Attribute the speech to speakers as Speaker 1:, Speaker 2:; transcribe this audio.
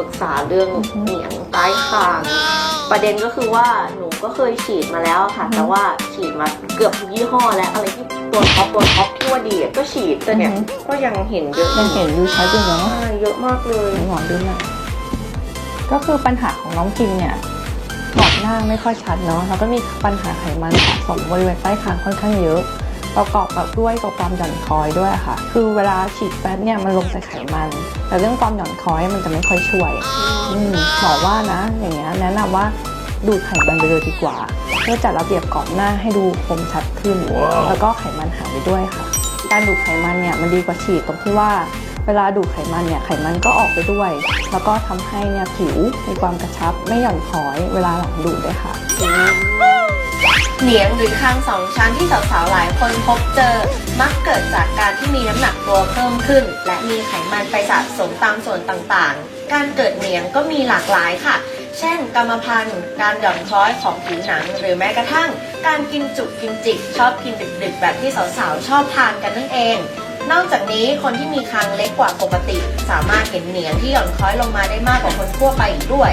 Speaker 1: รึกษาเรื่อง
Speaker 2: อือฮึ
Speaker 1: เหนียงใต้คาง ประเด็นก็คือว่าหนูก็เคยฉีดมาแล้วค่ะ
Speaker 2: อือฮึ
Speaker 1: แต่ว่าฉีดมาเกือบทุกยี่ห้อแล้วอะไรที่ตัวท็อปตัวท็อปที่ว่าดีอะก็ฉีดแต่เนี่ย
Speaker 2: อือฮึ
Speaker 1: ก็ยังเห็นเยอะ
Speaker 2: ยังเห็นอยู่ชัดอยู่เนาะ
Speaker 1: ใช่เยอะมากเลย
Speaker 2: หมอดูหน่อยก็คือปัญหาของน้องพิมเนี่ยกรอบหน้าไม่ค่อยชัดเนาะแล้วก็มีปัญหาไขมันสะสมบริเวณใต้คางค่อนข้างเยอะ ประกอบกับด้วยกับความหย่อนคล้อยด้วยค่ะ คือเวลาฉีดแฟตเนี่ยมันลงแต่ไขมัน แต่เรื่องความหย่อนคล้อยมันจะไม่ค่อยช่วยอืมหมอว่านะ อย่างเงี้ยแนะนำว่าดูดไขมันไปเลยดีกว่า เพื่อจัดระเบียบกรอบหน้าให้ดูคมชัดขึ้น แล้วก็ไขมันหายไปด้วยค่ะ การดูดไขมันเนี่ยมันดีกว่าฉีดตรงที่ว่าเวลาดูดไขมันเนี่ยไขมันก็ออกไปด้วย แล้วก็ทำให้เนี่ยผิวมีความกระชับไม่หย่อนคล้อยเวลาหลังดูดด้วยค่ะ
Speaker 1: เหนียงหรือคางสองชั้นที่สาวๆหลายคนพบเจอ มักเกิดจากการที่มีน้ำหนักตัวเพิ่มขึ้น และมีไขมันไปสะสมตามส่วนต่างๆ การเกิดเหนียงก็มีหลากหลายค่ะ เช่น กรรมพันธุ์ การหย่อนคล้อยของผิวหนัง หรือแม้กระทั่ง การกินจุกกินจิก ชอบกินดึกๆ แบบที่สาวๆ ชอบทานกันนั่นเอง นอกจากนี้คนที่มีคางเล็กกว่าปกติ สามารถเห็นเหนียงที่หย่อนคล้อยลงมาได้มากกว่าคนทั่วไปอีกด้วย